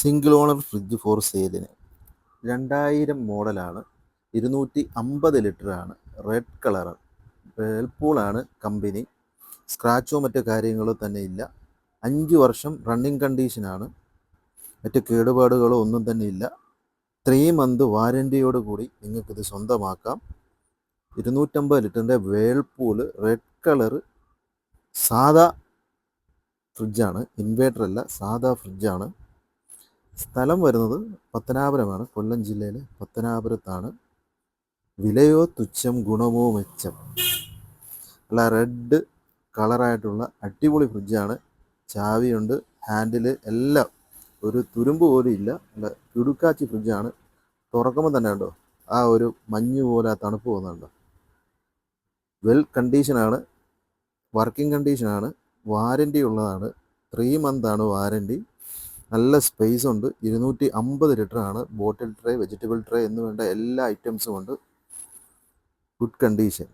Single owner fridge for സെയിലിന്. രണ്ടായിരം മോഡലാണ്. ഇരുന്നൂറ്റി അമ്പത് ലിറ്ററാണ്. റെഡ് കളറ് വേൾപൂളാണ് കമ്പനി. സ്ക്രാച്ചോ മറ്റു കാര്യങ്ങളോ തന്നെ ഇല്ല. അഞ്ച് വർഷം റണ്ണിങ് കണ്ടീഷനാണ്. മറ്റു കേടുപാടുകളോ ഒന്നും തന്നെ ഇല്ല. ത്രീ മന്ത് വാരന്റിയോട് കൂടി നിങ്ങൾക്കിത് സ്വന്തമാക്കാം. ഇരുന്നൂറ്റമ്പത് ലിറ്ററിന്റെ വേൾപൂൾ റെഡ് കളറ് സാദാ ഫ്രിഡ്ജാണ്. ഇൻവേർട്ടർ അല്ല സാദാ ഫ്രിഡ്ജാണ്. സ്ഥലം വരുന്നത് പത്തനാപുരമാണ്. കൊല്ലം ജില്ലയിലെ പത്തനാപുരത്താണ്. വിലയോ തുച്ഛം ഗുണമോ മെച്ചം? അല്ല റെഡ് കളറായിട്ടുള്ള അടിപൊളി ഫ്രിഡ്ജാണ്. ചാവിയുണ്ട് ഹാൻഡിൽ എല്ലാം. ഒരു തുരുമ്പ് പോലും ഇല്ല. അല്ല കിടുക്കാച്ചി ഫ്രിഡ്ജാണ്. തുറക്കുമ്പോൾ തന്നെ ഉണ്ടോ ആ ഒരു മഞ്ഞ് പോലെ തണുപ്പ് പോകുന്നുണ്ടോ വെൽ കണ്ടീഷനാണ് വർക്കിംഗ് കണ്ടീഷനാണ് വാരന്റി ഉള്ളതാണ്. ത്രീ മന്താണ് വാരന്റി നല്ല സ്പേസ് ഉണ്ട്. ഇരുന്നൂറ്റി അമ്പത് ആണ്. ബോട്ടിൽ ട്രേ വെജിറ്റബിൾ ട്രേ എന്ന് വേണ്ട എല്ലാ ഐറ്റംസും ഉണ്ട്. Good condition